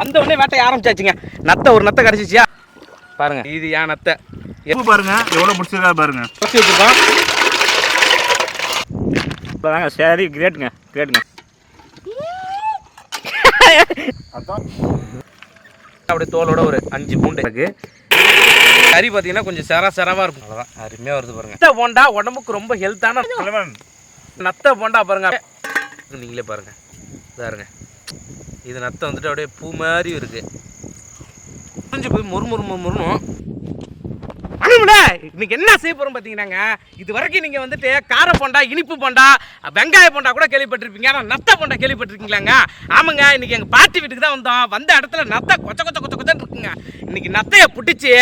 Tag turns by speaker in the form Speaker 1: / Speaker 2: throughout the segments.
Speaker 1: வந்த உடனே வேட்டைய ஆரம்பிச்சாச்சுங்க. நத்தை ஒரு நத்தை கிடச்சிச்சியா? பாருங்க இது ஏன் நத்தை.
Speaker 2: எப்போ பாருங்க? எவ்வளோ பிடிச்சிருக்கா பாருங்க.
Speaker 1: வச்சு வச்சுருக்கோம்.
Speaker 2: பாருங்க சரி கிரேட்டுங்க கிரேட்டுங்க.
Speaker 1: அப்படியே தோலோட ஒரு அஞ்சு பூண்டு இருக்கு. கறி பார்த்தீங்கன்னா கொஞ்சம் செர செரவா இருக்கும். அவ்வளோதான் அருமையாக வருது பாருங்க. நத்தை போண்டா உடம்புக்கு ரொம்ப ஹெல்த்தான நத்தை போண்டா பாருங்க. நீங்களே பாருங்க. பாருங்க இது நத்தை வந்துட்டு அப்படியே பூ மாதிரி இருக்குது புரிஞ்சு போய் மொறு மொறு முறு அனுமுடா இன்னைக்கு என்ன செய்ய போறோம் பார்த்தீங்கன்னாங்க இது வரைக்கும் நீங்கள் வந்துட்டு கார போண்டா இனிப்பு போண்டா வெங்காய போண்டா கூட கேள்விப்பட்டிருப்பீங்க. ஆனால் நத்த போண்டா கேள்விப்பட்டிருக்கீங்களாங்க? ஆமாங்க இன்னைக்கு எங்கள் பாட்டி வீட்டுக்கு தான் வந்தோம். வந்த இடத்துல நத்தை கொச்ச கொச்ச கொச்ச கொச்சன்னு இருக்குங்க. இன்னைக்கு நத்தையை பிடிச்சி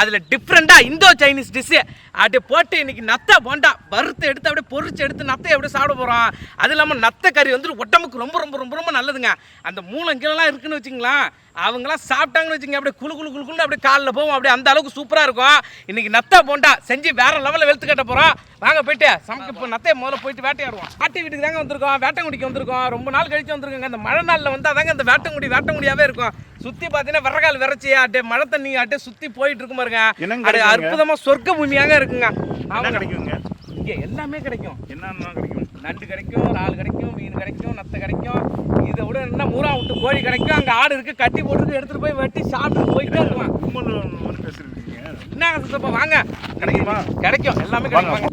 Speaker 1: அதில் டிஃப்ரெண்ட்டாக இந்தோ சைனீஸ் டிஷ்ஷு அப்படியே போட்டு இன்னைக்கு நத்தை போண்டா வறுத்து எடுத்து அப்படியே பொறிச்சு எடுத்து நத்தையை அப்படியே சாப்பிட போகிறோம் அது இல்லாமல் நத்தை கறி வந்துட்டு உடம்புக்கு ரொம்ப ரொம்ப ரொம்ப ரொம்ப நல்லதுங்க. அந்த மூலங்கெல்லாம் இருக்குன்னு வச்சுங்களேன் அவங்களாம் சாப்பிட்டாங்கன்னு வச்சுங்க அப்படியே குளு குளு குளு குளு அப்படியே காலில் போகும் அப்படியே அந்த அளவுக்கு சூப்பராக இருக்கும். இன்னைக்கு நத்தை போண்டா செஞ்சு வேற லெவலில் வெளுத்து கட்ட போகிறோம் வாங்க போயிட்டு சமைக்க இப்போ நத்தையை முதல்ல போயிட்டு வேட்டையாடுவோம். பாட்டி வீட்டுக்கு தாங்க வந்திருக்கோம் வேட்டங்குடிக்கு வந்திருக்கோம். ரொம்ப நாள் கழிச்சு வந்திருக்கோங்க. அந்த மழை நாளில் வந்து அதாங்க அந்த வேட்டங்குடி வேட்டங்குடியாவே இருக்கும். சுற்றி பார்த்தீங்கன்னா விறகால் விரைச்சி அப்படியே மழை தண்ணி அப்படியே சுற்றி போயிட்டு இருக்கும் பாருங்க.
Speaker 2: கிடைக்குங்க?
Speaker 1: அற்புதமாக சொர்க்க பூமியாங்க இருக்குங்க. ஆமாங்க.
Speaker 2: கிடைக்குங்க
Speaker 1: இங்கே எல்லாமே கிடைக்கும்.
Speaker 2: என்னென்ன கிடைக்கும்?
Speaker 1: நண்டு கிடைக்கும் இறால் கிடைக்கும் மீன் கிடைக்கும் நத்தை கிடைக்கும். இதை விட என்ன மூரா விட்டு கோழி கிடைக்கும்? அங்கே ஆடு இருக்கு கட்டி போட்டு எடுத்துட்டு போய் வெட்டி சாப்பிட்டு போயிட்டே இருக்கலாம். என்ன சுத்தப்பா வாங்க.
Speaker 2: கிடைக்குமா?
Speaker 1: கிடைக்கும். எல்லாமே. கிடைக்கும். வாங்க.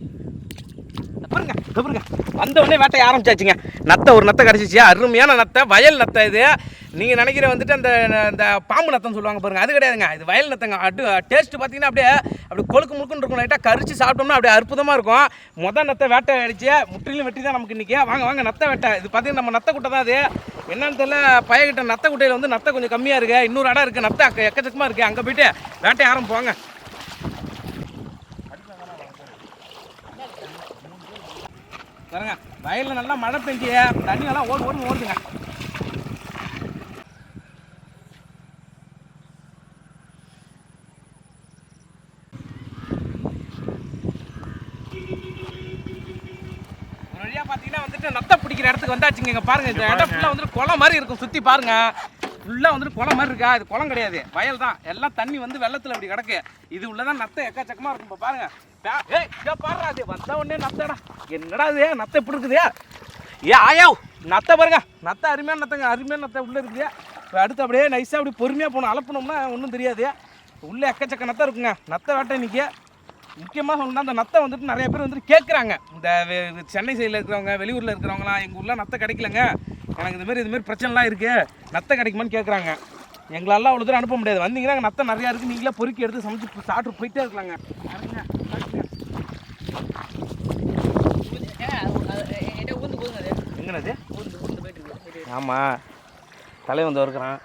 Speaker 1: பாருங்க பாருங்க. வந்த உடனே வேட்டைய ஆரம்பிச்சாச்சுங்க. நத்தை ஒரு நத்தை கிடச்சிச்சு. அருமையான நத்தை வயல் நத்தை இது. நீங்கள் நினைக்கிற வந்துட்டு அந்த அந்த பாம்பு நத்தம் சொல்லுவாங்க பாருங்கள் அது கிடையாதுங்க. இது வயல் நத்தைங்க. அடு டேஸ்ட்டு பார்த்தீங்கன்னா அப்படியே அப்படி கொழுக்கு முழுக்குன்னு இருக்கும். லைட்டாக கரிச்சு சாப்பிட்டோம்னா அப்படியே அற்புதமாக இருக்கும். மொதல் நத்தை வேட்டை அடிச்சு முற்றிலும் வெட்டி தான் நமக்கு இன்றைக்கி வாங்க வாங்க நத்தை வேட்டை. இது பார்த்தீங்கன்னா நம்ம நத்தை குட்டை தான் அது. என்னன்னு தெரியல பையகிட்ட நத்தை குட்டையில் வந்து நத்தை கொஞ்சம் கம்மியாக இருக்குது இன்னொரு இடம் இருக்குது நத்தை அக்க- எக்கச்சக்கமாக இருக்குது அங்கே போயிட்டு வேட்டை ஆரம்பிப்பாங்க பாருங்க வயலில் நல்லா மழை பெஞ்சு தண்ணி நல்லா ஓடு ஓடு ஓடுதுங்க பார்த்தீங்கன்னா வந்துட்டு நத்தை பிடிக்கிற இடத்துக்கு வந்தாச்சுங்க. இங்க பாருங்க இந்த இடம் ஃபுல்லாக வந்துட்டு குளம் மாதிரி இருக்கும் சுற்றி பாருங்க. ஃபுல்லாக வந்துட்டு குளம் மாதிரி இருக்கா? இது குளம் கிடையாது. வயல் தான். எல்லாம் தண்ணி வந்து வெள்ளத்தில் அப்படி கிடக்கு. இது உள்ளதான் நத்தை எக்கச்சக்கமாக இருக்கும். இப்போ பாருங்க. பே- ஏய் பாருடா அது வந்த உடனே நத்தைடா. என்னடா இது? நத்தை எப்படி இருக்குது? ஏ ஆயா நத்தை பாருங்க. நத்தை அருமையான நத்தைங்க. அருமையான நத்தை உள்ளே இருக்குது இப்போ அடுத்து அப்படியே நைஸாக அப்படி பொறுமையாக போகணும் அலப்பணும்னா ஒன்றும் தெரியாது உள்ளே எக்கச்சக்க நத்தை இருக்குங்க. நத்தை வேட்டை இன்னைக்கு முக்கியமாக சொல்லணும் அந்த நத்தை வந்துட்டு நிறைய பேர் வந்துட்டு கேட்குறாங்க இந்த சென்னை சைடில் இருக்கிறவங்க வெளியூரில் இருக்கிறவங்களாம் எங்கள் ஊரில் நத்தை கிடைக்கலங்க. எனக்கு இதுமாரி இதுமாரி பிரச்சனைலாம் இருக்குது நத்தை கிடைக்குமான்னு கேட்குறாங்க எங்களால் அவ்வளோ தூரம் அனுப்ப முடியாது. வந்தீங்கன்னா அங்கே நத்தை நிறையா இருக்குது நீங்களே பொறுக்கி எடுத்து சமைச்சு சாப்பிட்டு போயிட்டே இருக்கலாங்க. எங்கனது? ஆமாம் தலைவன் வந்து இருக்கிறான்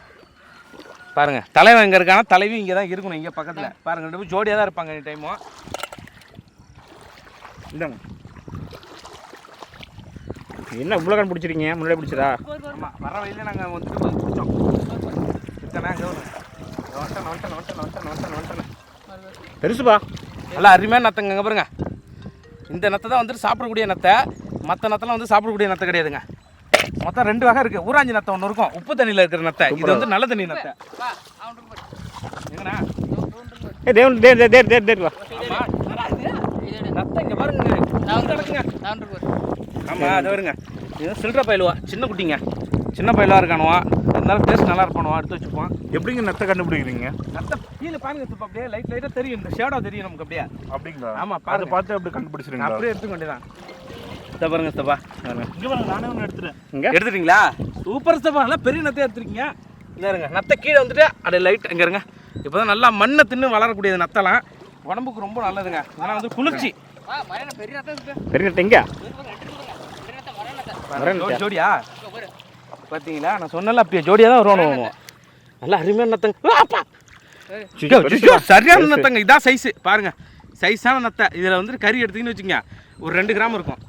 Speaker 1: பாருங்க தலைவன் எங்கே இருக்கானா? தலைவி இங்கே தான் இருக்கணும் இங்கே பக்கத்தில். பாருங்க ரெண்டு பேரும் ஜோடியாக தான் இருப்பாங்க இந்த டைமும்
Speaker 2: இந்தாங்க. என்ன இவ்வளோ கண் பிடிச்சிருக்கீங்க? முன்னாடி பிடிச்சதா?
Speaker 1: ஆமாம் வர வழியில நாங்கள் வந்துட்டு வந்து பிடிச்சோம். இருக்கண்ணா இங்கே வந்துட்டேன் வந்துட்டேன் வந்துட்டேன் வந்துட்டேன் வந்துட்டேன்.
Speaker 2: பெருசுப்பா.
Speaker 1: நல்லா அருமையான நத்தைங்க இங்கே பாருங்க. இந்த நத்தை தான் வந்துட்டு சாப்பிடக்கூடிய நத்தை. மற்ற நத்தெல்லாம் வந்து சாப்பிடக்கூடிய நத்தை கிடையாதுங்க. மொத்தம் ரெண்டு வகை இருக்குது ஊராஞ்சி நத்தை ஒன்று இருக்கும். உப்பு தண்ணியில் இருக்கிற நத்தை. இது வந்து நல்ல தண்ணி நத்தை. எங்கண்ணா?
Speaker 2: ஏ தேவன் தேர் தேர் தேர் தேர் தேர் வா
Speaker 1: ஆமா, என்னடா இது? நத்தை இங்க பாருங்க. இங்க கிடக்குங்க. ஆமா அது வருங்க இது சில்லற பயிலுவா. சின்ன குட்டிங்க. சின்ன பயிலுவா இருக்கானுவா. இருந்தாலும் டேஸ்ட் நல்லா இருப்பானுவா எடுத்து வச்சுப்போம்
Speaker 2: எப்படிங்க நத்தை கண்டுபிடிக்கிறீங்க?
Speaker 1: நத்தை கீழே பாருங்க இப்போ அப்படியே லைட் லைட்டாக தெரியும். இந்த ஷேடோ தெரியும் நமக்கு அப்படியே.
Speaker 2: அப்படிங்களா?
Speaker 1: ஆமா,
Speaker 2: அதை
Speaker 1: பாருங்க.
Speaker 2: பார்த்து அப்படி கண்டுபிடிச்சிருங்களா
Speaker 1: அப்படியே எடுத்துக்க வேண்டியதான் இதை பாருங்க ஸ்தபா
Speaker 2: இங்கே பாருங்க நானே ஒன்று எடுத்துட்டேன் இங்கே?
Speaker 1: எடுத்துட்டீங்களா? சூப்பர் ஸ்தபா நல்லா பெரிய நத்தையா எடுத்துருக்கீங்க. இங்க இருங்க நத்தை கீழே வந்துட்டு அப்படியே லைட் இங்க இருங்க. இப்போ தான் நல்லா மண்ணை தின்னு வளரக்கூடியது நத்தலாம் உடம்புக்கு ரொம்ப நல்லதுங்க. அதனால் வந்து குளிர்ச்சி.
Speaker 2: பெரிய நத்தை எங்கே?
Speaker 1: ஜோடியா? பார்த்தீங்களா நான் சொன்னல அப்பயே ஜோடியாக தான் வருவானு? நல்லா அருமையான நத்தங்க சரியான நத்தங்க. இதான் சைஸு பாருங்க. சைஸான நத்தை. இதில் வந்து கறி எடுத்தீங்கன்னு வச்சுங்க ஒரு ரெண்டு கிராம் இருக்கும்.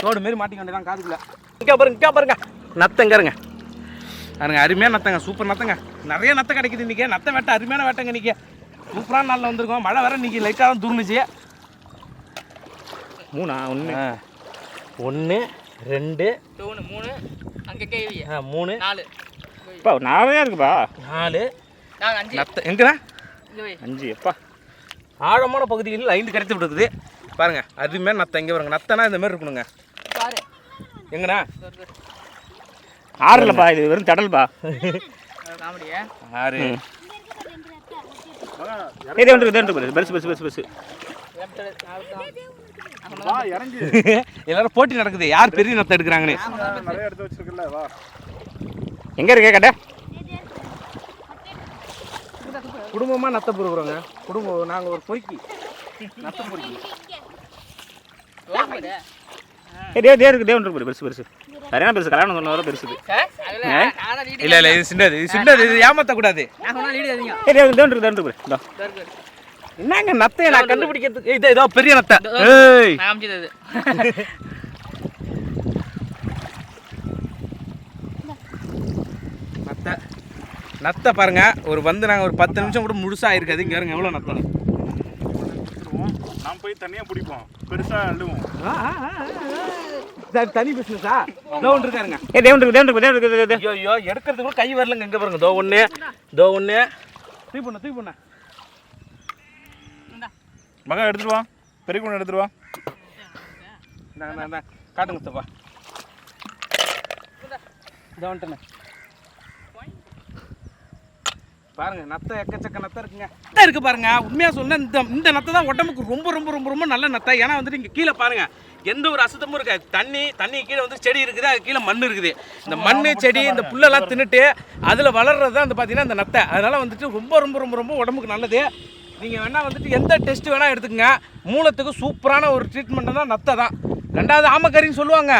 Speaker 1: தோடு மாரி மாட்டிக்க வேண்டியதான் காதுக்குள்ள. இங்கே பாருங்க இங்கே பாருங்க. நத்தங்க இருங்க. பாருங்க அருமையான நத்தங்க. சூப்பர் நத்தங்க. நிறைய நத்தை கிடைக்குது இன்றைக்கி நத்தை வேட்டை அருமையான வேட்டைங்க இன்றைக்கி சூப்பரான நாளில் வந்திருக்கோம். மழை வேற இன்றைக்கி லைட்டாக தான் தூர்ந்துச்சு
Speaker 2: மூணா? ஒன்று
Speaker 1: ஒன்று ரெண்டு
Speaker 3: மூணு. அங்கே கேவி
Speaker 1: ஆ, மூணு
Speaker 3: நாலு
Speaker 2: அப்பா நிறையா இருக்குப்பா
Speaker 1: நாலு
Speaker 3: நாங்கள் அஞ்சு
Speaker 1: நத்தை எங்கண்ணா
Speaker 2: அஞ்சு அப்பா
Speaker 1: ஆழமான பகுதிகளில் ஐந்து கிடைத்து விட்டுருக்குது பாருங்க அதுமாரி நத்தை இங்கே வருங்க நத்தைனா இந்த மாதிரி இருக்கணுங்க
Speaker 3: பாரு
Speaker 1: எங்கண்ணா
Speaker 2: ஆறு இல்லைப்பா இது வெறும் தடல்பா
Speaker 1: ஆறு
Speaker 2: இதே ஒன்று பெருசு பெருசு பெருசு பெருசு
Speaker 1: எல்லாரும் போட்டி நடக்குது. யார் பெரிய நத்தை எடுக்கிறாங்கன்னு?
Speaker 2: நிறைய எடுத்து வச்சிருக்கல வா. எங்கே இருக்கே கடை
Speaker 1: குடும்பமாக நத்தை பொறுக்குறோங்க குடும்பம் நாங்கள் ஒரு பொறுக்கி. நத்தை பொறுக்கி.
Speaker 2: இதே இதே இருக்கு இதே ஒன்று இருக்கு பெருசு பெருசு. சரியான பெருசு கல்யாணம் சொன்ன வர பெருசு
Speaker 1: இல்லை இல்லை இது சின்னது இது சின்னது இது
Speaker 3: சொன்னா லீடு அதிகம்
Speaker 2: இதே இதே ஒன்று.
Speaker 1: என்னங்க நத்தையை நான் கண்டுபிடிக்கிறதுக்கு? இது ஏதோ பெரிய நத்தை. ஏய்.
Speaker 3: நான் காமிச்சது
Speaker 1: நத்தை. நத்தை பாருங்க. ஒரு வந்து நாங்கள் ஒரு பத்து நிமிஷம் கூட முழுசாக இருக்காது இங்கே இருங்க எவ்வளோ நத்தை.
Speaker 2: நாம் போய் தனியாக பிடிப்போம். பெருசாக அள்ளுவோம்.
Speaker 1: சார் தனி பிஸ்னஸா இதோ ஒன்று இருக்காருங்க
Speaker 2: இதே இதே ஒன்று இதே ஒன்று இதே
Speaker 1: ஐயோ ஐயோ எடுக்கிறதுக்கு கூட கை வரலங்க இங்கே பாருங்க. தோ ஒன்று தோ ஒன்று தூய் பண்ண தூய் பண்ண
Speaker 2: மகன் எடுத்துட்டு வா. பெரிய குணம் எடுத்துட்டு வா.
Speaker 1: நான் நான் நான் காட்டுங்க தப்பா இதோ பாருங்க நத்தை எக்கச்சக்க நத்தை இருக்குங்க. நத்தை இருக்கு பாருங்க. உண்மையா சொன்னா இந்த இந்த நத்தை தான் உடம்புக்கு ரொம்ப ரொம்ப ரொம்ப ரொம்ப நல்ல நத்தை. ஏன்னா வந்துட்டு இங்க கீழே பாருங்க எந்த ஒரு அசுத்தமும் இருக்காது. தண்ணி தண்ணி கீழே வந்து செடி இருக்குது அது கீழே மண் இருக்குது. இந்த மண் செடி இந்த புல்லெல்லாம் தின்னுட்டு அதில் வளர்றது தான் வந்து பார்த்தீங்கன்னா இந்த நத்தை. அதனால வந்துட்டு ரொம்ப ரொம்ப ரொம்ப ரொம்ப உடம்புக்கு நல்லது. நீங்கள் வேணால் வந்துட்டு எந்த டெஸ்ட் வேணால் எடுத்துக்கங்க. மூலத்துக்கு சூப்பரான ஒரு ட்ரீட்மெண்ட் தான் நத்தை தான். ரெண்டாவது ஆமக்கறின்னு சொல்லுவாங்க.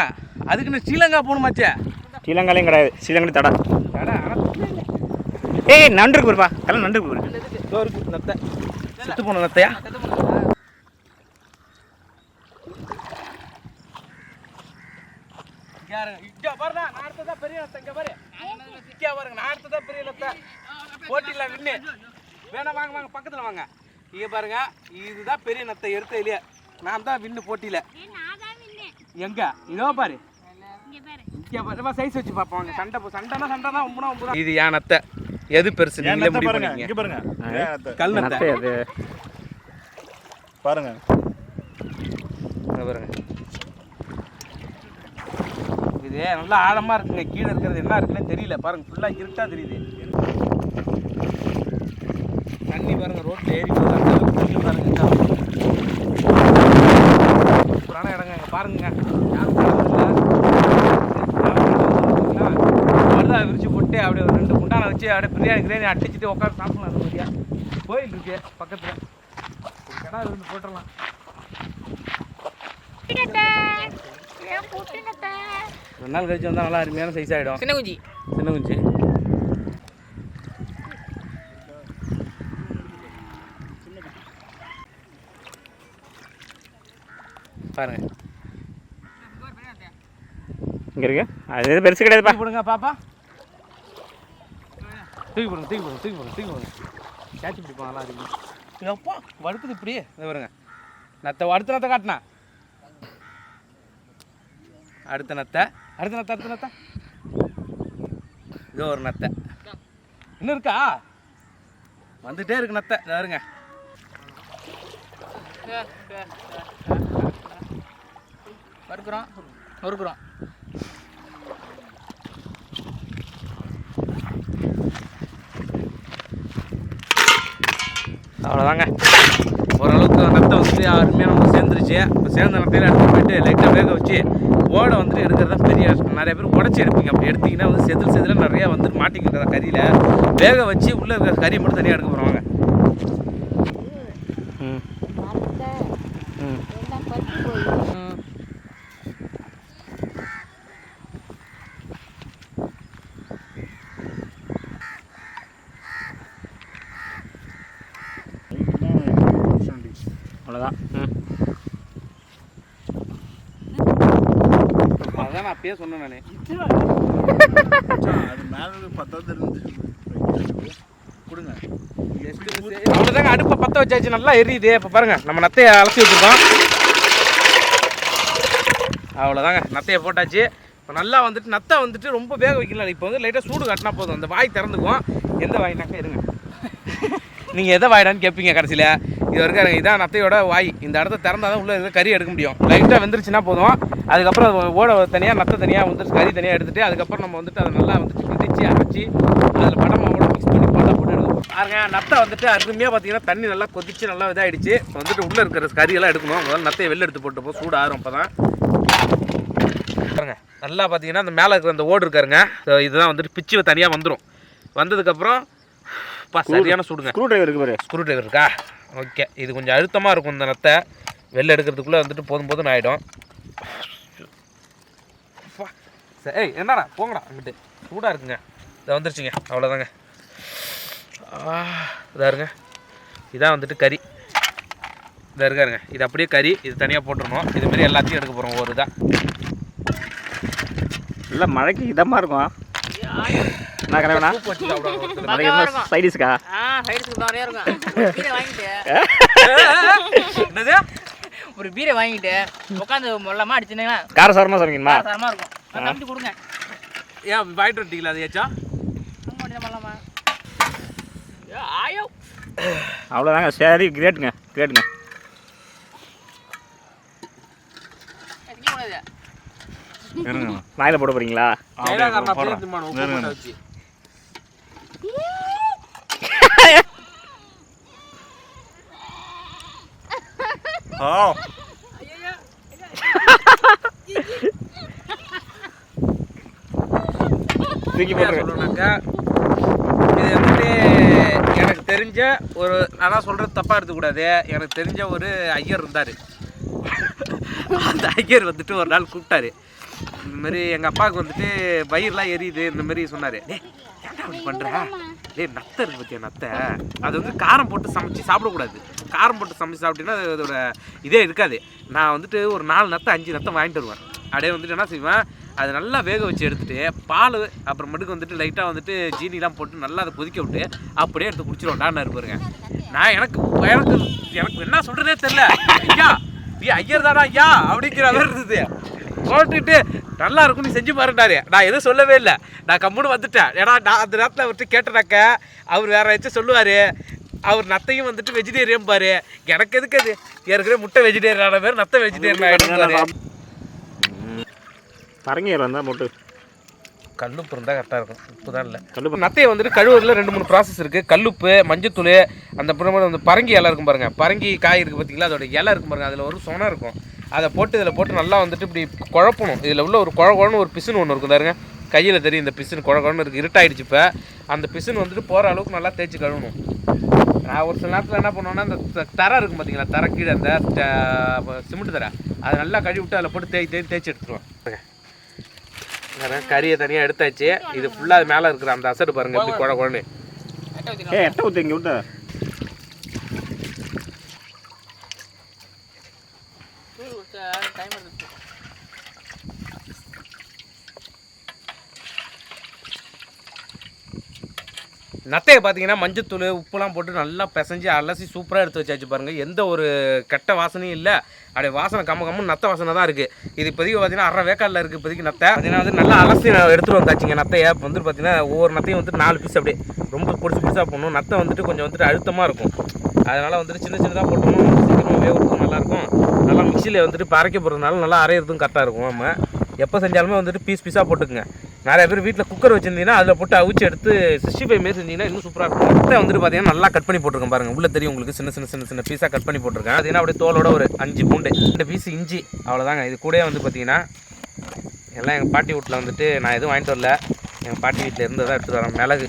Speaker 1: அதுக்கு நான் ஸ்ரீலங்கா போகணுமாச்சே
Speaker 2: ஸ்ரீலங்காலையும் கிடையாது. ஸ்ரீலங்கா தடா.
Speaker 1: இல்லை.
Speaker 2: ஏய் நண்டு பாருப்பா. கல்யாணம் நண்டு இருக்கு
Speaker 1: நத்தை. செத்து போன நத்தையா? பெரிய பெரிய நத்தை. போட்டியில win. வேணா வாங்க வாங்க பக்கத்துல வாங்க. இங்க பாருங்க இதுதான் பெரிய நத்தை எடுத்த இல்லையா? நான் தான் வின்னு போட்டியில. எங்க? இதோ பாரு. இங்க பாரு. சைஸ் வச்சு பார்ப்போம் வாங்க. சண்டை சண்டைனா சண்டை தான் உம்புனா உம்புனா இது ஏன் நத்தை எது பெருசு? நீங்களே முடிவு பண்ணிக்கங்க.
Speaker 2: பாருங்க.
Speaker 1: கல் நத்தை.
Speaker 2: அது பாருங்க.
Speaker 1: பாருங்க. இது நல்லா ஆழமா இருக்குங்க. கீழே இருக்கிறது என்ன இருக்குன்னே தெரியல. பாருங்க ஃபுல்லா இருட்டா தெரியுது. தண்ணி பாருங்க ரோட்ல ஏறி போகுது தண்ணி பாருங்க. சூப்பரான இடங்க இங்க பாருங்க மருதா விரிச்சு போட்டு அப்படியே ஒரு ரெண்டு குண்டான வச்சு அப்படியே பிரியாணி கிரியாணி அடிச்சுட்டு உட்காந்து சாப்பிடலாம் அந்த மாதிரியா? கோயில் இருக்கு பக்கத்துல. கடை இருந்து போட்டுடலாம். ரெண்டு நாள் கழிச்சு வந்தால் நல்லா அருமையான சைஸ் ஆகிடும்
Speaker 3: சின்ன குஞ்சி.
Speaker 1: சின்ன குஞ்சு. பாருங்க.
Speaker 2: இங்கே இருக்கு. அது எதுவும் பெருசு
Speaker 1: தூக்கி போடுங்க பாப்பா. தூக்கி போடுங்க தூக்கி போடுங்க தூக்கி போடுங்க தூக்கி போடுங்க. கேட்ச் பிடிப்பாங்க நல்லா இருக்கு எப்பா வடுக்குது இப்படியே. இதை பாருங்க. நத்தை அடுத்த நத்தை காட்டினா. அடுத்த நத்தை. அடுத்த நத்தை அடுத்த நத்தை. இது ஒரு நத்தை. இன்னும் இருக்கா? வந்துட்டே இருக்கு நத்தை. இதோ இருங்க
Speaker 3: வறுக்கிறோம். நொறுக்குறோம்
Speaker 1: அவ்வளோதாங்க ஓரளவுக்கு நத்தை வந்து அருமையாக நம்ம சேர்ந்துருச்சு. இப்போ சேர்ந்த நத்தையில எடுத்து போயிட்டு லைட்டாக வேக வச்சு ஓடை வந்துட்டு எடுக்கிறது தான் பெரிய கஷ்டம். நிறைய பேர் உடச்சி எடுப்பீங்க. அப்படி எடுத்திங்கன்னா வந்து செதில் செதில் நிறையா வந்து மாட்டிக்கிட்டு கறியில் வேக வச்சு உள்ளே இருக்கிற கறி மட்டும் தனியாக எடுக்க போகிறோம்
Speaker 2: ம் ம் அவ்வளோதான் ம்
Speaker 1: அப்பயே சொன்னேன் நான்.
Speaker 2: அது மேலே பத்தாவது இருந்துச்சு கொடுங்க.
Speaker 1: அவ்வளோதாங்க அடுப்பை பற்ற வச்சாச்சு நல்லா எரியுது. இப்போ பாருங்க நம்ம நத்தையை அலசி வச்சுருக்கோம். அவ்வளோதாங்க நத்தையை போட்டாச்சு. இப்போ நல்லா வந்துட்டு நத்தை வந்துட்டு ரொம்ப வேக வைக்கல இப்போ வந்து லைட்டாக சூடு காட்டினா போதும். அந்த வாய் திறந்துக்கும். எந்த வாய்னாக்கா இருங்க. நீங்கள் எதை வாயிடான்னு கேட்பீங்க கடைசியில்? இது வரைக்கும் இதான் நத்தையோட வாய். இந்த இடத்த திறந்தா தான் உள்ளே இருக்க கறி எடுக்க முடியும். லைட்டாக வெந்துருச்சுன்னா போதும். அதுக்கப்புறம் அது ஓட தனியாக நத்தை தனியாக வந்துட்டு கறி தனியாக எடுத்துட்டு அதுக்கப்புறம் நம்ம வந்துட்டு அதை நல்லா வந்துட்டு கிண்டிச்சு அரைச்சி அதில் படமாவோட மிக்ஸ் பண்ணி போட்டா போட்டு எடுக்கணும். பாருங்க நத்தை வந்துட்டு அருமையாக பார்த்தீங்கன்னா தண்ணி நல்லா கொதிச்சு நல்லா இதாகிடுச்சு வந்துட்டு உள்ளே இருக்கிற கறியெல்லாம் எடுக்கணும். முதல்ல நத்தையை வெளில எடுத்து போட்டு சூடு ஆறும் அப்போ தான் பாருங்க நல்லா பார்த்தீங்கன்னா அந்த மேலே இருக்கிற அந்த ஓடு இருக்காருங்க. இதுதான் வந்துட்டு பிச்சு தனியாக வந்துடும் வந்ததுக்கப்புறம் பா சரியான சூடுங்க.
Speaker 2: ஸ்க்ரூ டிரைவர் இருக்கு பாரு.
Speaker 1: ஸ்க்ரூ டிரைவர் இருக்கா? ஓகே. இது கொஞ்சம் அழுத்தமாக இருக்கும் இந்த நத்தை. வெளில எடுக்கிறதுக்குள்ளே வந்துட்டு போதும் போதும் ஆகிடும் ஏய் என்னடா? போங்கடா அங்கிட்டு சூடாக இருக்குங்க. இதை வந்துருச்சுங்க. அவ்வளோதாங்க இதாக இருங்க. இதான் வந்துட்டு கறி. இதாக இருக்காருங்க. இது அப்படியே கறி. இது தனியாக போட்டுருணும் இதுமாரி எல்லாத்தையும் எடுக்க போகிறோம் ஒரு இதாக
Speaker 2: இல்லை மழைக்கு இதமாக இருக்கும். என்ன
Speaker 1: சாப்பிடுவாங்க
Speaker 2: மழைக்கு என்ன சைடிஸ்க்கா
Speaker 3: ஆ சைடுக்கு நிறைய இருக்கும். பீரை வாங்கிட்டு.
Speaker 1: என்னது?
Speaker 3: ஒரு பீரை வாங்கிட்டு உட்காந்து மொல்லமா அடிச்சுனீங்கன்னா
Speaker 2: காரசாரமாக சொன்னீங்கம்மா
Speaker 3: தரமா இருக்கும். நான் தம்பி கொடுங்க.
Speaker 1: ஏன் வாங்கிட்டு வந்துட்டீங்களா அது ஏச்சா?
Speaker 3: மொல்லமா. ஆயோ.
Speaker 2: அவ்வளோதாங்க சரி கிரேட்டுங்க கிரேட்டுங்க
Speaker 3: எதுக்கே கூடாது
Speaker 2: இருங்க வாயில் போட. ஓ தூக்கி
Speaker 1: சொல்லணும்னாக்கா, இது வந்துட்டு எனக்கு தெரிஞ்ச ஒரு நான் சொல்கிறது தப்பாக எடுத்துக்கூடாது. எனக்கு தெரிஞ்ச ஒரு ஐயர் இருந்தார். அந்த ஐயர் வந்துட்டு ஒரு நாள் கூப்பிட்டாரு. இந்த மாதிரி எங்கள் அப்பாவுக்கு வந்துட்டு வயிறுலாம் எரியுது இந்த மாதிரி சொன்னார். டேய் ஏன்டா அப்படி பண்ணுற டேய் நத்தை இருக்கு பற்றியா நத்தை? அது வந்து காரம் போட்டு சமைச்சு சாப்பிடக்கூடாது. காரம் போட்டு சமைச்சு சாப்பிட்டீங்கன்னா அதோட இதே இருக்காது. நான் வந்துட்டு ஒரு நாலு நத்தை அஞ்சு நத்தை வாங்கிட்டு வருவேன். அப்படியே வந்துட்டு என்ன செய்வேன்? அது நல்லா வேக வச்சு எடுத்துட்டு பால் அப்புறமேட்டுக்கு வந்துட்டு லைட்டாக வந்துட்டு ஜீனிலாம் போட்டு நல்லா அதை கொதிக்க விட்டு அப்படியே எடுத்து குடிச்சிருவோம்டான்னு இருப்பாருங்க நான் எனக்கு எனக்கு எனக்கு என்ன சொல்கிறதே தெரில ஐயா ஐயா ஐயர் தானா ஐயா? அப்படிங்கிற மாதிரி இருந்தது. போட்டுட்டு நல்லா இருக்கும் நீ செஞ்சு பாருண்டாரு நான் எதுவும் சொல்லவே இல்லை. நான் கம்முன்னு வந்துட்டேன். ஏன்னா நான் அந்த நேரத்தில் அவர்கிட்ட கேட்டனாக்க அவர் வேற ஏதாச்சும் சொல்லுவார். அவர் நத்தையும் வந்துட்டு வெஜிடேரியன் பாரு. எனக்கு எதுக்கு அது? ஏற்கனவே முட்டை வெஜிடேரியன் ஆன பேர் நத்தை வெஜிடேரியன் ஆகிடும்
Speaker 2: பரங்கியர் வந்தால் மொட்டு.
Speaker 1: கல்லுப்பு இருந்தால் கரெக்டாக இருக்கும். உப்பு தான் இல்லை
Speaker 2: கல்லுப்பு
Speaker 1: நத்தையை வந்துட்டு கழுவுறதுல ரெண்டு மூணு ப்ராசஸ் இருக்குது கல்லுப்பு மஞ்சத்தூள் அந்த அப்புறமா அந்த பரங்கி இலை இருக்கும் பாருங்க. பரங்கி காய் இருக்குது பார்த்தீங்களா அதோட இலை இருக்கும் பாருங்க. அதில் ஒரு சொனம் இருக்கும். அதை போட்டு இதில் போட்டு நல்லா வந்துட்டு இப்படி குழப்பணும். இதில் உள்ள ஒரு குழ குழன்னு ஒரு பிசுன்னு ஒன்று இருக்கும் பாருங்க. கையில் தெரியும் இந்த பிசுன்னு குழகுழன்னு இருக்குது இருட்டாயிடுச்சு இப்போ. அந்த பிசுன்னு வந்துட்டு போகிற அளவுக்கு நல்லா தேய்ச்சி கழுவணும். நான் ஒரு சில நேரத்தில் என்ன பண்ணுவேன்னா அந்த த- தரை இருக்கும் பார்த்தீங்களா தர கீழே அந்த த- சிமெண்ட் தரை. அதை நல்லா கழுவி விட்டு அதில் போட்டு தேய் தேய் தேய்ச்சி எடுத்துருவேன். கறியை தனியாக எடுத்தாச்சு. இது ஃபுல்லாக மேலே இருக்கிற அந்த அசடு பாருங்க எப்படி குழ குழன்னு.
Speaker 2: ஏ எட்ட ஊற்று இங்கே விட்டு
Speaker 3: டைம் எடுத்து
Speaker 1: நத்தையை பார்த்தீங்கன்னா மஞ்சத்தூள் உப்புலாம் போட்டு நல்லா பிசைஞ்சு அலசி சூப்பராக எடுத்து வச்சாச்சு பாருங்கள் எந்த ஒரு கெட்ட வாசனையும் இல்லை. அப்படியே வாசனை கம்ம கம்மு நத்தை வாசனை தான் இருக்குது இது இப்போதைக்கு பார்த்தீங்கன்னா அரை வேக்காடில் இருக்குது இப்போதைக்கு நத்தை. பார்த்தீங்கன்னா வந்து நல்லா அலசி எடுத்துகிட்டு வந்தாச்சுங்க நத்தையை. இப்போ வந்து பார்த்தீங்கன்னா ஒவ்வொரு நத்தையும் வந்துட்டு நாலு பீஸ் அப்படியே ரொம்ப பொடிசு பொடிசாக போடணும். நத்தை வந்துட்டு கொஞ்சம் வந்துட்டு அழுத்தமாக இருக்கும். அதனால் வந்துட்டு சின்ன சின்னதாக போட்டோம்னா சீக்கிரமாக வேகிறதுக்கும் நல்லாயிருக்கும் நல்லா மிக்சியில் வந்துட்டு அரைக்க போகிறதுனால நல்லா அரைகிறதுக்கும் கரெக்டாக இருக்கும். நம்ம எப்போ செஞ்சாலுமே வந்துட்டு பீஸ் பீஸாக போட்டுக்குங்க. நிறைய பேர் வீட்டில் குக்கர் வச்சிருந்தீங்கன்னா அதில் போட்டு அவிச்சு எடுத்து சிக்ஸ்டி ஃபைவ் மாரி செஞ்சீங்கன்னா இன்னும் சூப்பராக இருக்கும். முட்டை வந்துட்டு பார்த்தீங்கன்னா நல்லா கட் பண்ணி போட்டிருக்கேன் பாருங்க. உள்ள தெரியும் உங்களுக்கு சின்ன சின்ன சின்ன சின்ன பீஸாக கட் பண்ணி போட்டிருக்கேன். பார்த்தீங்கன்னா அப்படியே தோலோட ஒரு அஞ்சு பூண்டு ரெண்டு பீஸ் இஞ்சி அவ்வளோதாங்க இது கூடயே வந்து பார்த்தீங்கன்னா எல்லாம் எங்கள் பாட்டி வீட்டில் வந்துட்டு நான் எதுவும் வாங்கிட்டு வரல. எங்கள் பாட்டி வீட்டில் இருந்து தான் எடுத்துகிட்டு வரேன். மிளகு.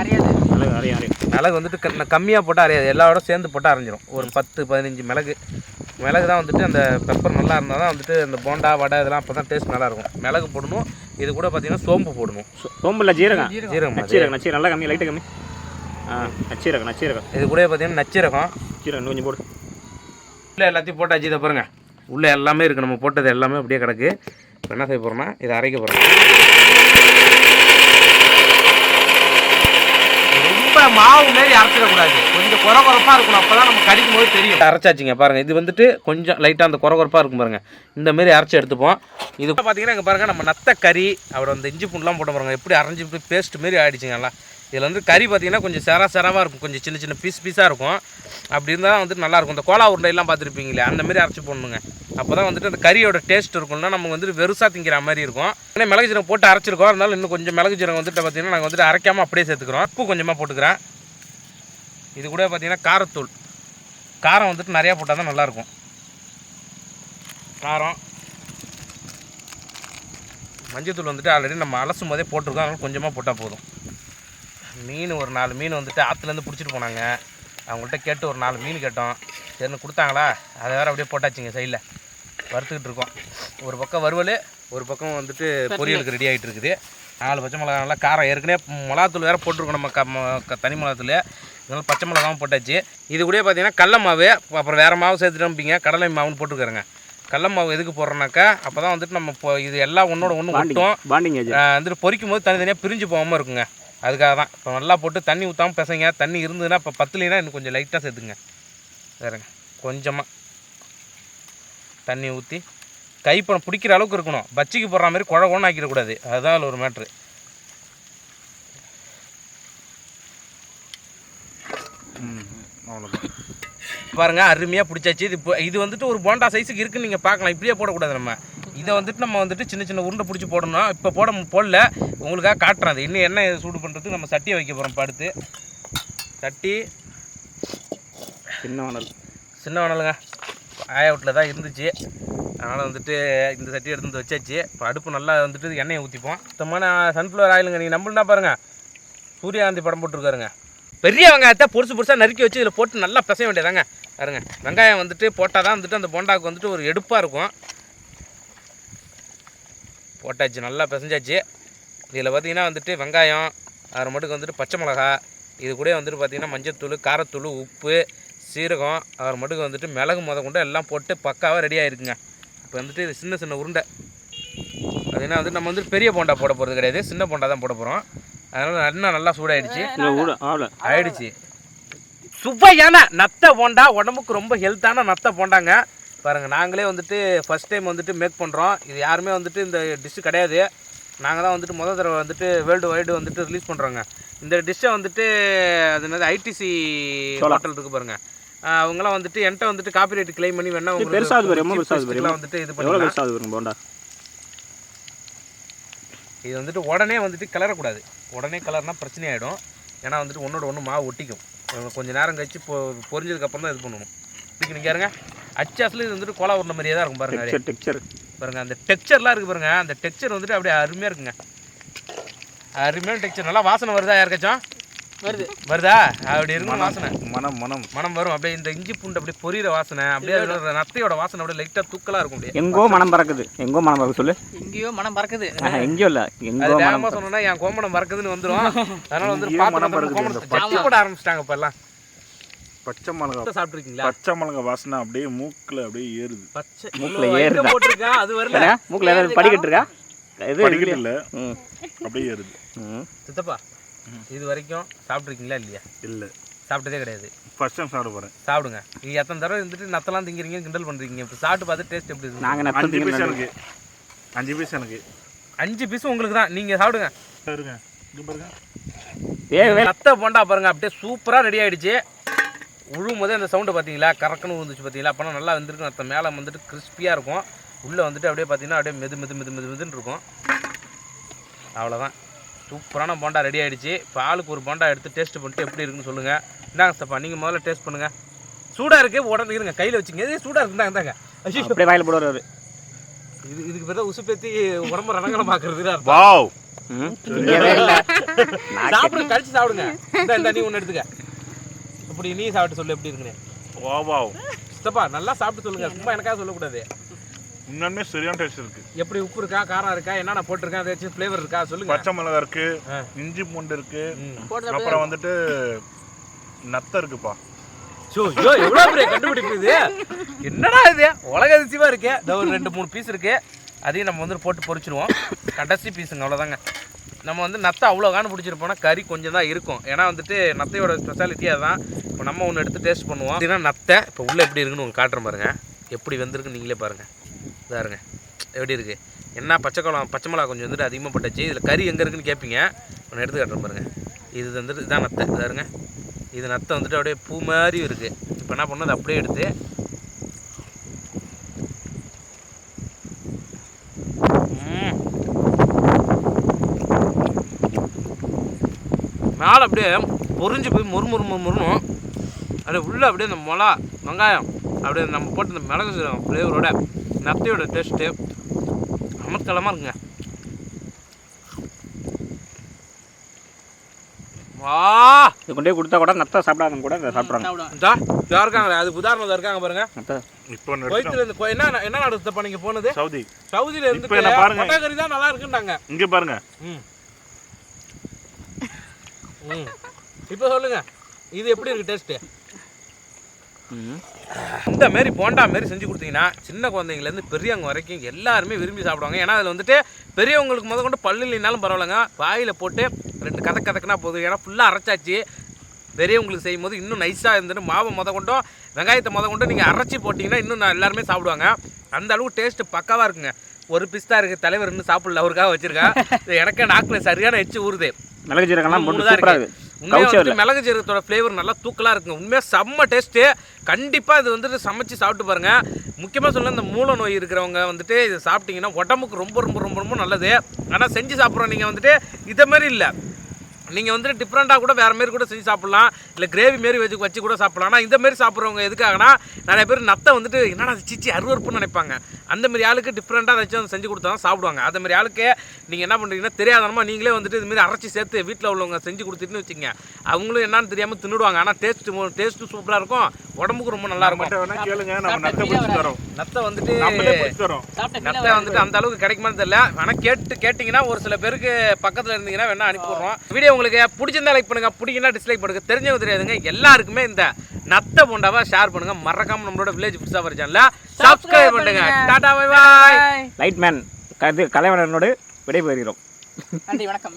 Speaker 3: அறியாது
Speaker 2: அறியும் அறியும்
Speaker 1: மிளகு வந்துட்டு கம்மியாக போட்டால் அரையாது. எல்லாரோட சேர்ந்து போட்டால் அரைஞ்சிரும். ஒரு பத்து பதினஞ்சு மிளகு. மிளகு தான் வந்துட்டு அந்த பெப்பர் நல்லா இருந்தால் தான் வந்துட்டு அந்த போண்டா வடை இதெல்லாம் அப்போ தான் டேஸ்ட் நல்லா இருக்கும் மிளகு போடணும். இது கூட பார்த்தீங்கன்னா சோம்பு போடணும்.
Speaker 2: சோம்பில் ஜீரகம்?
Speaker 1: ஜீரகம். அது.
Speaker 2: நச்சீரகம் நச்சீரகம் நல்லா கம்மி லைட்டாக கம்மி. ஆ நச்சீரகம் நச்சீரகம்.
Speaker 1: இது கூட பார்த்தீங்கன்னா நச்சீரகம்.
Speaker 2: சீரகம் கொஞ்சம் போடு.
Speaker 1: உள்ளே எல்லாத்தையும் போட்டாச்சு இதை பாருங்க. உள்ளே எல்லாமே இருக்குது நம்ம போட்டது எல்லாமே அப்படியே கிடக்கு. இப்போ என்ன செய்ய போகிறோம்னா இதை அரைக்க போகிறோம் ரொம்ப மாவு மாரி அரைச்சிடக்கூடாது. கொஞ்சம் குறை குறைப்பா இருக்கணும். அப்பதான் நம்ம கடிக்கும் போது தெரியும். அரைச்சாச்சுங்க பாருங்க. இது வந்துட்டு கொஞ்சம் லைட்டாக அந்த குறை குறைப்பா இருக்கும் பாருங்க. இந்த மாரி அரைச்சி எடுத்துப்போம். இது பார்த்தீங்கன்னா இங்கே பாருங்க நம்ம நத்த கறி அப்புறம் அந்த இஞ்சி பூண்டுலாம் போட்டு பாருங்க. எப்படி அரைஞ்சி இப்படி பேஸ்ட் மாரி ஆயிடுச்சுங்க எல்லாம் இதில் வந்து கறி பார்த்தீங்கன்னா கொஞ்சம் செரா செரவாக இருக்கும். கொஞ்சம் சின்ன சின்ன பீஸ் பீஸாக இருக்கும். அப்படி இருந்தால் தான் வந்துட்டு நல்லாயிருக்கும் இந்த கோலா உருண்டையெல்லாம் பார்த்துருப்பீங்களே அந்தமாரி அரைச்சி போடணுங்க. அப்போ தான் வந்துட்டு அந்த கறியோட டேஸ்ட் இருக்கும்னா நம்ம வந்துட்டு வெறுசாக திங்கிற மாதிரி இருக்கும். ஏன்னா மிளகு ஜீரம் போட்டு அரைச்சிருக்கோம். இருந்தாலும் இன்னும் கொஞ்சம் மிளகு ஜீரகம் வந்துட்டு பார்த்தீங்கன்னா நாங்கள் வந்துட்டு அரைக்காமல் அப்படியே சேர்த்துக்கிறோம். உப்பு கொஞ்சமாக போட்டுக்கிறேன். இது கூட பார்த்தீங்கன்னா காரத்தூள். காரம் வந்துட்டு நிறையா போட்டால் தான் நல்லாயிருக்கும். காரம். மஞ்சத்தூள் வந்துட்டு ஆல்ரெடி நம்ம அலசும் போதே போட்டிருக்கோம். அதனால கொஞ்சமாக போட்டால் போதும். மீன் ஒரு நாலு மீன் வந்துட்டு ஆற்றுலேருந்து பிடிச்சிட்டு போனாங்க. அவங்கள்ட்ட கேட்டு ஒரு நாலு மீன் கேட்டோம். சரின்னு கொடுத்தாங்களா? அதை வேறு அப்படியே போட்டாச்சுங்க சைடில். வறுத்துக்கிட்டு இருக்கோம். ஒரு பக்கம் வறுவல் ஒரு பக்கம் வந்துட்டு பொரியலுக்கு ரெடி ஆகிட்டு இருக்குது. நாலு பச்சை மிளகா நல்லா காரம். ஏற்கனவே மிளகாத்தூள் வேறு போட்டிருக்கோம் நம்ம க தனி மிளகாத்தூள். இதனால பச்சை மிளகாவும் போட்டாச்சு. இது கூட பார்த்தீங்கன்னா கடல மாவு அப்புறம் வேறு மாவு சேர்த்துட்டோம்பிங்க கடலை மாவுன்னு போட்டுருக்காருங்க. கடல மாவு எதுக்கு போடுறோன்னாக்கா அப்போ தான் வந்துட்டு நம்ம இது எல்லாம் ஒன்றோட ஒன்று ஆஹ் வந்துட்டு பொரிக்கும் போது தனித்தனியாக பிரிஞ்சு போகாமல் இருக்குங்க. அதுக்காக தான். இப்போ நல்லா போட்டு தண்ணி ஊற்றாமல் பிசைங்க தண்ணி இருந்ததுன்னா இப்போ பத்துலைனா இன்னும் கொஞ்சம் லைட்டாக சேர்த்துங்க வேறுங்க கொஞ்சமாக தண்ணி ஊற்றி கைப்பழம் பிடிக்கிற அளவுக்கு இருக்கணும். பச்சிக்கு போடுற மாதிரி குழ குழன்னு ஆக்கிடக்கூடாது அதுதான் அதில் ஒரு மேட்ரு
Speaker 4: அவ்வளோதான்
Speaker 1: பாருங்க அருமையாக பிடிச்சாச்சு. இது இப்போ- இது வந்துட்டு ஒரு போண்டா சைஸுக்கு இருக்குன்னு நீங்கள் பார்க்கலாம். இப்படியே போடக்கூடாது நம்ம. இதை வந்துட்டு நம்ம வந்துட்டு சின்ன சின்ன உருண்டை பிடிச்சி போடணும் இப்போ போட போடல. உங்களுக்காக காட்டுறேன் அது. இன்னும் எண்ணெய் சூடு பண்ணுறதுக்கு நம்ம சட்டியை வைக்க போகிறோம் படுத்து சட்டி.
Speaker 2: சின்ன வனல்
Speaker 1: சின்ன வனலுங்க ஆய வீட்டில் தான் இருந்துச்சு. அதனால் வந்துட்டு இந்த சட்டி எடுத்து வந்து வச்சாச்சு. இப்போ அடுப்பு நல்லா வந்துட்டு எண்ணெயை ஊற்றிப்போம் சுத்தமான சன்ஃப்ளவர் ஆயிலுங்க நீங்கள் நம்புனா பாருங்க. சூரியகாந்தி படம் போட்டிருக்காருங்க. பெரிய வெங்காயத்தை பொருசு பொருசாக நறுக்கி வச்சு இதில் போட்டு நல்லா பிசைய வேண்டியதாங்க பாருங்க. வெங்காயம் வந்துட்டு போட்டால் தான் வந்துட்டு அந்த போண்டாவுக்கு வந்துட்டு ஒரு எடுப்பாக இருக்கும். போட்டாச்சு நல்லா பிசைஞ்சாச்சு. இதில் பார்த்தீங்கன்னா வந்துட்டு வெங்காயம் அரை மட்டுக்கு வந்துட்டு பச்சை மிளகா இது கூட வந்துட்டு பார்த்தீங்கன்னா மஞ்சத்தூள் காரத்தூள் உப்பு சீரகம் அரை மட்டுக்கு வந்துட்டு மிளகு முத கொண்டு எல்லாம் போட்டு பக்காவாக ரெடி ஆயிருக்குங்க. இப்போ வந்துட்டு இது சின்ன சின்ன உருண்டை. பார்த்தீங்கன்னா வந்துட்டு நம்ம வந்துட்டு பெரிய போண்டா போட போகிறது கிடையாது. சின்ன போண்டா தான் போட போகிறோம் அதனால் எண்ணெய் நல்லா சூடாயிடுச்சு. ஆயிடுச்சு. சுவையான நத்தை போண்டா உடம்புக்கு ரொம்ப ஹெல்த்தான நத்தை போண்டாங்க. பாருங்கள் நாங்களே வந்துட்டு ஃபஸ்ட் டைம் வந்துட்டு மேக் பண்ணுறோம் இது யாருமே வந்துட்டு இந்த டிஷ்ஷு கிடையாது. நாங்கள் தான் வந்துட்டு முதல் தடவை வந்துட்டு வேர்ல்டு வைடு வந்துட்டு ரிலீஸ் பண்ணுறோங்க இந்த டிஷ்ஷை வந்துட்டு அது என்னது ஐடிசி. ஹோட்டல் இருக்கு பாருங்க. ஆஹ் அவங்களாம் வந்துட்டு என்கிட்ட வந்துட்டு காப்பிரைட் கிளைம் பண்ணி வேணா வந்துட்டு இது
Speaker 2: போண்டா.
Speaker 1: இது வந்துட்டு உடனே வந்துட்டு கிளறக்கூடாது. உடனே கிளறினா பிரச்சனை ஆகிடும் ஏன்னா வந்துட்டு ஒன்றோட ஒன்று மாவு ஒட்டிக்கும். அஹ் கொஞ்ச நேரம் கழிச்சு பொ பொரிஞ்சதுக்கப்புறம் தான் இது பண்ணணும். இதுக்கு நீங்கள் அச்சாஸில் இது வந்துட்டு கோலா உருண்டை மாதிரியே தான் இருக்கும் பாருங்க அப்படியே.
Speaker 2: டெக்ஸ்சர்
Speaker 1: பாருங்க அந்த டெக்ஸ்சர்லாம் இருக்குது பாருங்க. அந்த டெக்ஸ்சர் வந்துட்டு அப்படியே அருமையாக இருக்குங்க. அருமையான டெக்ஸ்சர் நல்லா வாசனை வருதா யாருக்காச்சும்
Speaker 3: வருது.
Speaker 1: வருதா? அப்படி இருக்கும் வாசனை.
Speaker 4: மனம் மனம்.
Speaker 1: மனம் வரும். அப்படியே இந்த இஞ்சி பூண்டு அப்படியே பொரியிற வாசனை. அப்படியே நத்தையோட வாசனை அப்படியே லைட்டாக தூக்கலாக இருக்கும் அப்படியே.
Speaker 2: எங்கோ மனம் பறக்குது. எங்கோ மனம் பறக்க சொல்லு.
Speaker 3: எங்கேயோ மனம் பறக்குது.
Speaker 2: எங்கேயோ இல்லை.
Speaker 1: அது
Speaker 2: எங்கோ மனம்
Speaker 1: சொன்னோன்னா என் கோமணம் மறக்குதுன்னு வந்துடும் அதனால வந்து
Speaker 4: மனம்
Speaker 1: பார்த்து
Speaker 4: பறக்குது.
Speaker 1: போட ஆரம்பிச்சிட்டாங்க இப்போ எல்லாம்
Speaker 4: பச்சை மிளகா
Speaker 1: சாப்பிட்ருக்கீங்களா
Speaker 4: பச்சை மிளகா வாசனை அப்படியே மூக்குல அப்படியே ஏறுது.
Speaker 1: பச்சை.
Speaker 2: மூக்குல ஏறுதா?
Speaker 1: item போட்டிருக்கேன் அது வரல.
Speaker 2: மூக்கில் ஏதாவது படிக்கட்டு இருக்கா இது
Speaker 4: படிக்கட்டு இல்ல
Speaker 2: ம்.
Speaker 4: அப்படியே ஏறுது.
Speaker 2: ம்.
Speaker 1: சித்தப்பா இது வரைக்கும் சாப்பிட்ருக்கீங்களா இல்லையா?
Speaker 4: இல்ல.
Speaker 1: சாப்பிட்டதே கிடையாது.
Speaker 4: ஃபர்ஸ்ட் டைம் சாப்பிட போறேன்.
Speaker 1: சாப்பிடுங்க. நீங்க எத்தனை தடவை இருந்துட்டு நத்தெல்லாம் திங்கிறீங்க கிண்டல் பண்றீங்க. இப்போ சாப்பிட்டு பார்த்து டேஸ்ட் எப்படி இருக்கு?
Speaker 2: நாங்கள்
Speaker 4: அஞ்சு பீஸ் எனக்கு. அஞ்சு பீஸ் எனக்கு.
Speaker 1: அஞ்சு பீஸ் உங்களுக்கு தான். நீங்க சாப்பிடுங்க.
Speaker 4: பாருங்க.
Speaker 1: நத்தை போண்டா பாருங்க. அப்படியே சூப்பரா ரெடி ஆயிடுச்சு. உழுவும் போதே அந்த சவுண்டு பார்த்தீங்களா கறக்குன்னு விழுந்துச்சு பார்த்தீங்களா அப்போனா நல்லா வெந்திருக்கு நத்தை மேலே வந்துட்டு கிறிஸ்பியாக இருக்கும். உள்ளே வந்துட்டு அப்படியே பார்த்தீங்கன்னா அப்படியே மெது மெது மெது மெது மெதுன்னு இருக்கும். அவ்வளோதான் சூப்பரான போண்டா ரெடி ஆயிடுச்சு. இப்போ ஆளுக்கு ஒரு போண்டா எடுத்து டேஸ்ட் பண்ணிட்டு எப்படி இருக்குன்னு சொல்லுங்கள் இந்தாங்க சப்பா நீங்கள் முதல்ல டேஸ்ட் பண்ணுங்கள் சூடாக இருக்கு உடனே இருங்க. கையில் வச்சுங்க. இது சூடாக இருக்குந்தாங்க இந்தாங்க ஐயோ.
Speaker 2: அப்படியே வாயில் போடுவார்
Speaker 1: இது இதுக்கு பேர் தான் உசுப்பேத்தி உடம்பு ரணங்கலம் பார்க்குறது
Speaker 4: வாவ்.
Speaker 1: சாப்பிடுங்க கழிச்சு சாப்பிடுங்க. இந்த நீ ஒன்று எடுத்துக்க. இப்படி நீ சாப்பிட்டு சொல்லு எப்படி இருக்குன்னு.
Speaker 4: வா வாவ்.
Speaker 1: சித்தப்பா நல்லா சாப்பிட்டு சொல்லுங்க. சும்மா எனக்காக சொல்லக்கூடாது.
Speaker 4: உண்மையுமே சரியான டேஸ்ட் இருக்கு.
Speaker 1: எப்படி உப்பு இருக்கா காரம் இருக்கா என்னென்ன போட்டிருக்கேன் ஏதாச்சும் ஃப்ளேவர் இருக்கா சொல்லுங்க.
Speaker 4: பச்சை மிளகா இருக்கு. இஞ்சி பூண்டு இருக்கு அப்புறம் வந்துட்டு நத்த இருக்குப்பா.
Speaker 1: ஷோ ஐயோ எவ்வளோ பெரிய கண்டுபிடிப்பு இது? என்னடா இது? உலக அதிசயமா இருக்கு. இந்த ஒரு ரெண்டு மூணு பீஸ் இருக்கு. அதையும் நம்ம வந்து போட்டு பொரிச்சிருவோம் கடைசி பீஸுங்க அவ்வளோதாங்க நம்ம வந்து நத்தை அவ்வளோ காணு பிடிச்சிருப்போம்னா கறி கொஞ்சம் தான் இருக்கும். ஏன்னா வந்துட்டு நத்தையோட ஸ்பெஷாலிட்டி அதான். இப்போ நம்ம ஒன்று எடுத்து டேஸ்ட் பண்ணுவோம். அப்படின்னா நத்தை இப்போ உள்ளே எப்படி இருக்குன்னு உங்களுக்கு காட்டுறேன் பாருங்கள் எப்படி வந்திருக்குன்னு நீங்களே பாருங்கள் இதாருங்க எப்படி இருக்குது என்ன பச்சை குளம் பச்சை மிளகா கொஞ்சம் வந்துட்டு அதிகமாக பட்டுச்சு இதில் கறி எங்கே இருக்குன்னு கேட்பீங்க ஒன்று எடுத்து காட்டுறேன் பாருங்கள் இது வந்துட்டு இதான் நத்தை. இதாருங்க இது நத்தை வந்துட்டு அப்படியே பூ மாதிரி இருக்குது இப்போ என்ன பண்ணோம் அதை அப்படியே எடுத்து மேலே அப்படியே பொரிஞ்சு போய் மொறு மொறு மொறு மொறுணும் அப்படியே உள்ளே அப்படியே இந்த மிளகா வெங்காயம் அப்படியே நம்ம போட்டு இந்த மிளகு சீரகம் ஃப்ளேவரோட நத்தையோட டேஸ்ட்டு அமர்த்தலமாக இருக்குங்க. வா!
Speaker 2: இது கொண்டே கொடுத்தா கூட நத்தை சாப்பிடாதவங்க கூட இதை சாப்பிட்றாங்க.
Speaker 1: இருக்காங்களே அது உதாரணம் இருக்காங்க பாருங்க.
Speaker 2: நத்தை.
Speaker 4: இப்போ.
Speaker 1: குவைத்துல இருந்து என்ன என்ன நாடு தப்பா நீங்க போனது?
Speaker 4: சவுதி.
Speaker 1: சவுதியில இருந்து
Speaker 4: இப்ப பாருங்க.
Speaker 1: தான் நல்லா இருக்குன்றாங்க.
Speaker 4: இங்க பாருங்க.
Speaker 1: ம். ம். இப்போ சொல்லுங்க. இது எப்படி இருக்கு டேஸ்ட்டு
Speaker 2: ம்
Speaker 1: இந்த மாரி போண்டா மாரி செஞ்சு கொடுத்தீங்கன்னா சின்ன குழந்தைங்கலேருந்து பெரியவங்க வரைக்கும் எல்லாருமே விரும்பி சாப்பிடுவாங்க. ஏன்னா அதில் வந்துட்டு பெரியவங்களுக்கு முத கொண்டு பல்லு இல்லைனாலும் பரவாயில்லைங்க. வாயில் போட்டு ரெண்டு கதை கதக்குனா போதும். ஏன்னா ஃபுல்லாக அரைச்சாச்சு. பெரியவங்களுக்கு செய்யும் போது இன்னும் நைஸாக இருந்துட்டு மாவை முத கொண்டும் வெங்காயத்தை முத கொண்டு நீங்கள் அரைச்சி போட்டிங்கன்னா இன்னும் நான் எல்லாருமே சாப்பிடுவாங்க. அந்த அளவுக்கு டேஸ்ட்டு பக்காவாக இருக்குங்க. ஒரு பிஸ்தா இருக்குது தலைவர் இன்னும் சாப்பிடல. அவருக்காக வச்சிருக்கேன். இது எனக்கே நாக்கில் சரியான எச்சு ஊறுது.
Speaker 2: மிளகு ஜீரகம்லாம் போட்டு சூப்பராக
Speaker 1: இருக்கு.
Speaker 2: இருக்குது
Speaker 1: உண்மையாக
Speaker 2: கவுச்சே
Speaker 1: வந்துட்டு மிளகு ஜீரகத்தோட ஃப்ளேவர் நல்லா தூக்கலாக இருக்குங்க உண்மையாக செம்ம டேஸ்ட்டு கண்டிப்பாக இது வந்துட்டு சமைச்சு சாப்பிட்டு பாருங்க. முக்கியமாக சொல்ல இந்த மூல நோய் இருக்கிறவங்க வந்துட்டு இது சாப்பிட்டீங்கன்னா உடம்புக்கு ரொம்ப ரொம்ப ரொம்ப ரொம்ப நல்லது. ஆனால் செஞ்சு சாப்பிட்றோம் நீங்கள் வந்துட்டு இதை மாதிரி இல்லை. நீங்கள் வந்துட்டு டிஃப்ரெண்ட்டாக கூட வேறு மாரி கூட செஞ்சு சாப்பிட்லாம். இல்லை கிரேவி மாரி வச்சு வச்சு கூட சாப்பிட்லாம். ஆனால் இந்த மாரி சாப்பிட்றவங்க எதுக்காகனா நிறைய பேர் நத்தை வந்துட்டு என்னடா அது சிச்சி அருவறுப்புன்னு நினைப்பாங்க. அந்த மாதிரி ஆளுக்கு டிஃப்ரெண்ட்டாக ஏதாச்சும் செஞ்சு கொடுத்தா தான் சாப்பிடுவாங்க. அந்த மாதிரி ஆளுக்கு நீங்கள் என்ன பண்ணுறீங்கன்னா தெரியாதனமா நீங்களே வந்துட்டு இதுமாரி அரைச்சி சேர்த்து வீட்டில் உள்ளவங்க செஞ்சு கொடுத்துட்டுன்னு வச்சுங்க அவங்களும் என்னன்னு தெரியாமல் தின்னுடுவாங்க. ஆனால் டேஸ்ட்டு டேஸ்ட்டு சூப்பராக இருக்கும். உடம்புக்கு ரொம்ப நல்லா இருக்கும்.
Speaker 4: கேளுங்க. நம்ம நத்தை
Speaker 1: நத்தை வந்துட்டு
Speaker 4: நம்மளே பிடிச்சி தரோம்
Speaker 3: சாப்பிட்ட
Speaker 1: நத்தை வந்துட்டு அந்த அளவுக்கு கிடைக்குமான்னு தெரியல. ஆனால் கேட்டு கேட்டிங்கன்னா ஒரு சில பேருக்கு பக்கத்தில் இருந்தீங்கன்னா வேணா அனுப்பி விட்றோம். வீடியோ உங்களுக்கு பிடிச்சிருந்தா லைக் பண்ணுங்க பிடிக்கனா டிஸ்லைக் பண்ணுங்க. தெரிஞ்சவங்க தெரியாதுங்க. எல்லாருக்குமே இந்த நத்தை போண்டாவா ஷேர் பண்ணுங்க. மறக்காம நம்மளோட வில்லேஜ் புதுசாக வர சேனல சப்ஸ்கிரைப் பண்ணுங்க. Tata bye bye
Speaker 2: light man கது கலைவனனோடு விடைபெறுகிறோம்.
Speaker 3: நன்றி வணக்கம்.